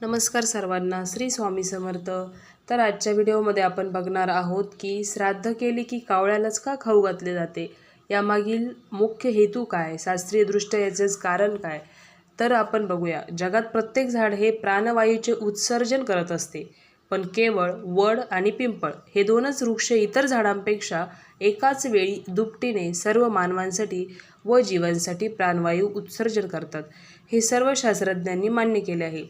नमस्कार सर्वांना श्री स्वामी समर्थ. तर आजच्या व्हिडिओमध्ये आपण बघणार आहोत की श्राद्ध केले की कावळ्यालाच का खाऊ घातले जाते? यामागील मुख्य हेतू काय? शास्त्रीयदृष्ट्या याचेच कारण काय? तर आपण बघूया. जगात प्रत्येक झाड हे प्राणवायूचे उत्सर्जन करत असते. पण केवळ वड आणि पिंपळ हे दोनच वृक्ष इतर झाडांपेक्षा एकाच वेळी दुपटीने सर्व मानवांसाठी व जीवांसाठी प्राणवायू उत्सर्जन करतात. हे सर्व शास्त्रज्ञांनी मान्य केले आहे.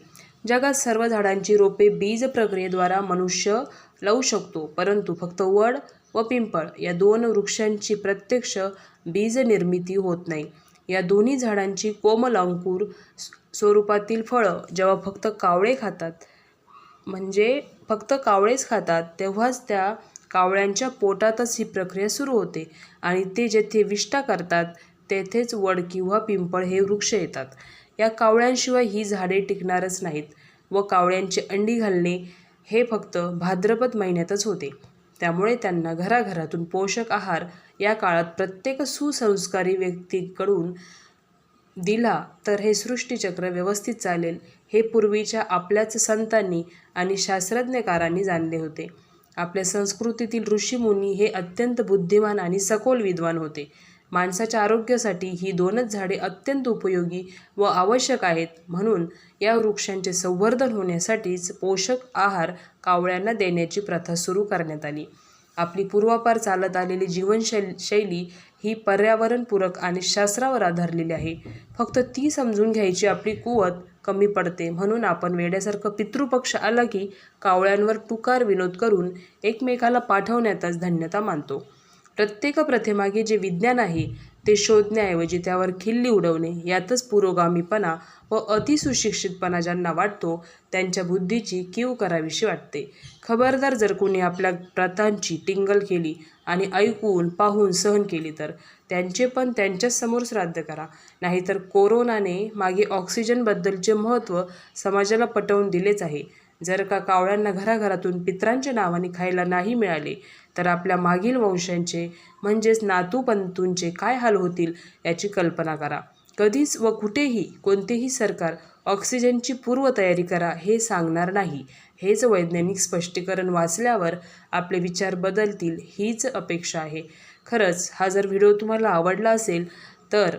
जगात सर्व झाडांची रोपे बीज प्रक्रियेद्वारा मनुष्य लावू शकतो परंतु फक्त वड व पिंपळ या दोन वृक्षांची प्रत्यक्ष बीज निर्मिती होत नाही. या दोन्ही झाडांची कोमल अंकुर स्वरूपातील फळं जेव्हा फक्त कावळे खातात म्हणजे फक्त कावळेच खातात तेव्हाच त्या कावळ्यांच्या पोटातच ही प्रक्रिया सुरू होते आणि ते जेथे विष्ठा करतात तेथेच वड किंवा पिंपळ हे वृक्ष येतात. या कावळ्यांशिवाय ही झाडे टिकणारच नाहीत व कावळ्यांची अंडी घालणे हे फक्त भाद्रपद महिन्यातच होते. त्यामुळे त्यांना घराघरातून पोषक आहार या काळात प्रत्येक सुसंस्कारी व्यक्तीकडून दिला तर हे सृष्टीचक्र व्यवस्थित चालेल हे पूर्वीच्या आपल्याच संतांनी आणि शास्त्रज्ञकारांनी जाणले होते. आपल्या संस्कृतीतील ऋषीमुनी हे अत्यंत बुद्धिमान आणि सखोल विद्वान होते. माणसाच्या आरोग्यासाठी ही दोनच झाडे अत्यंत उपयोगी व आवश्यक आहेत. म्हणून या वृक्षांचे संवर्धन होण्यासाठीच पोषक आहार कावळ्यांना देण्याची प्रथा सुरू करण्यात आली. आपली पूर्वापार चालत आलेली जीवनशैल शैली ही पर्यावरणपूरक आणि शास्त्रावर आधारलेली आहे. फक्त ती समजून घ्यायची आपली कुवत कमी पडते. म्हणून आपण वेड्यासारखं पितृपक्ष आला की कावळ्यांवर टुकार विनोद करून एकमेकाला पाठवण्यातच धन्यता मानतो. प्रत्येक प्रथेमागे जे विज्ञान आहे ते शोधण्याऐवजी त्यावर खिल्ली उडवणे यातच पुरोगामीपणा व अतिसुशिक्षितपणा ज्यांना वाटतो त्यांच्या बुद्धीची कीव करावीशी वाटते. खबरदार जर कोणी आपल्या प्रथांची टिंगल केली आणि ऐकून पाहून सहन केली तर त्यांचे पण त्यांच्याच समोर श्राद्ध करा. नाहीतर कोरोनाने मागे ऑक्सिजनबद्दलचे महत्त्व समाजाला पटवून दिलेच आहे. जर का कावळ्यांना घराघरातून पित्रांच्या नावाने खायला नाही मिळाले तर आपल्या मागील वंशांचे म्हणजेच नातूपंतूंचे काय हाल होतील याची कल्पना करा. कधीच व कुठेही कोणतेही सरकार ऑक्सिजनची पूर्वतयारी करा हे सांगणार नाही. हेच वैज्ञानिक स्पष्टीकरण वाचल्यावर आपले विचार बदलतील हीच अपेक्षा आहे. खरंच हा जर व्हिडिओ तुम्हाला आवडला असेल तर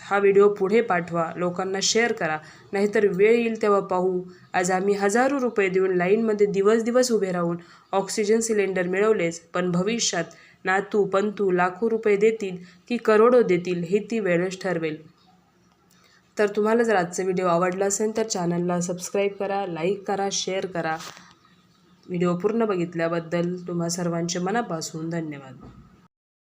हा व्हिडिओ पुढे पाठवा लोकांना शेअर करा. नाहीतर वेळ येईल तेव्हा पाहू. आज आम्ही हजारो रुपये देऊन लाईनमध्ये दिवस दिवस उभे राहून ऑक्सिजन सिलेंडर मिळवलेच पण भविष्यात नातू पंतू लाखो रुपये देतील की करोडो देतील हे ती वेळच ठरवेल. तर तुम्हाला जर आजचा व्हिडिओ आवडला असेल तर चॅनलला सबस्क्राईब करा लाईक करा शेअर करा. व्हिडिओ पूर्ण बघितल्याबद्दल तुम्हा सर्वांचे मनापासून धन्यवाद.